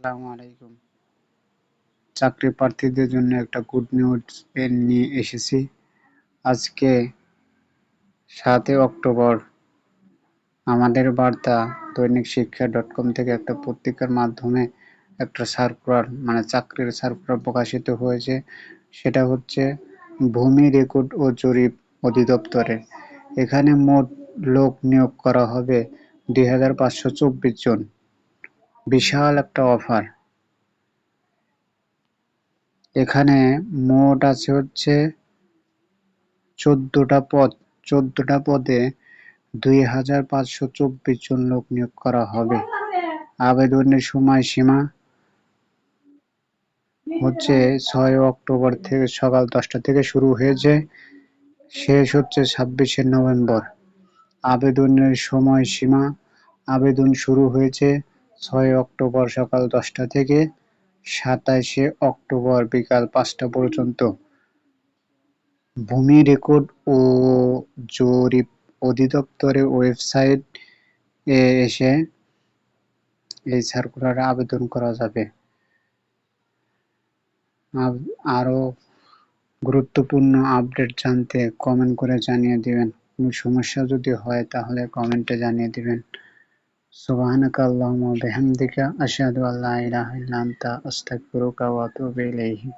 আসসালামু আলাইকুম। চাকরি প্রার্থীদের জন্য একটা গুড নিউজ পেন নিয়ে এসেছি। আজকে সাতই অক্টোবর। আমাদের বার্তা দৈনিক শিক্ষা ডট কম থেকে একটা পত্রিকার মাধ্যমে একটা সার্কুলার মানে চাকরির সার্কুলার প্রকাশিত হয়েছে। সেটা হচ্ছে ভূমি রেকর্ড ও জরিপ অধিদপ্তরে এখানে মোট লোক নিয়োগ করা হবে দুই হাজার পাঁচশো চব্বিশ জন। বিশাল একটা অফার এখানে মোট আছে হচ্ছে চোদ্দটা পদ। চোদ্দটা পদে দুই হাজার পাঁচশো চব্বিশ জন লোক নিয়োগ করা হবে। আবেদনের সময়সীমা হচ্ছে ছয় অক্টোবর থেকে সকাল দশটা থেকে শুরু হয়েছে। শেষ হচ্ছে ছাব্বিশে নভেম্বর। আবেদনের সময়সীমা, আবেদন শুরু হয়েছে ছয় অক্টোবর সকাল দশটা থেকে সাতাশে অক্টোবর বিকাল পাঁচটা পর্যন্ত। ভূমি রেকর্ড ও জরিপ অধিদপ্তরের ওয়েবসাইট এ এসে এই সার্কুলারে আবেদন করা যাবে। আরও গুরুত্বপূর্ণ আপডেট জানতে কমেন্ট করে জানিয়ে দিবেন। কোনো সমস্যা যদি হয় তাহলে কমেন্টে জানিয়ে দিবেন। सुबहानक अल्लाहुम्मा बिहम्दिका अशहदु अल्ला इलाहा इल्ला अंता अस्तगफिरुका व अतूबु इलैहि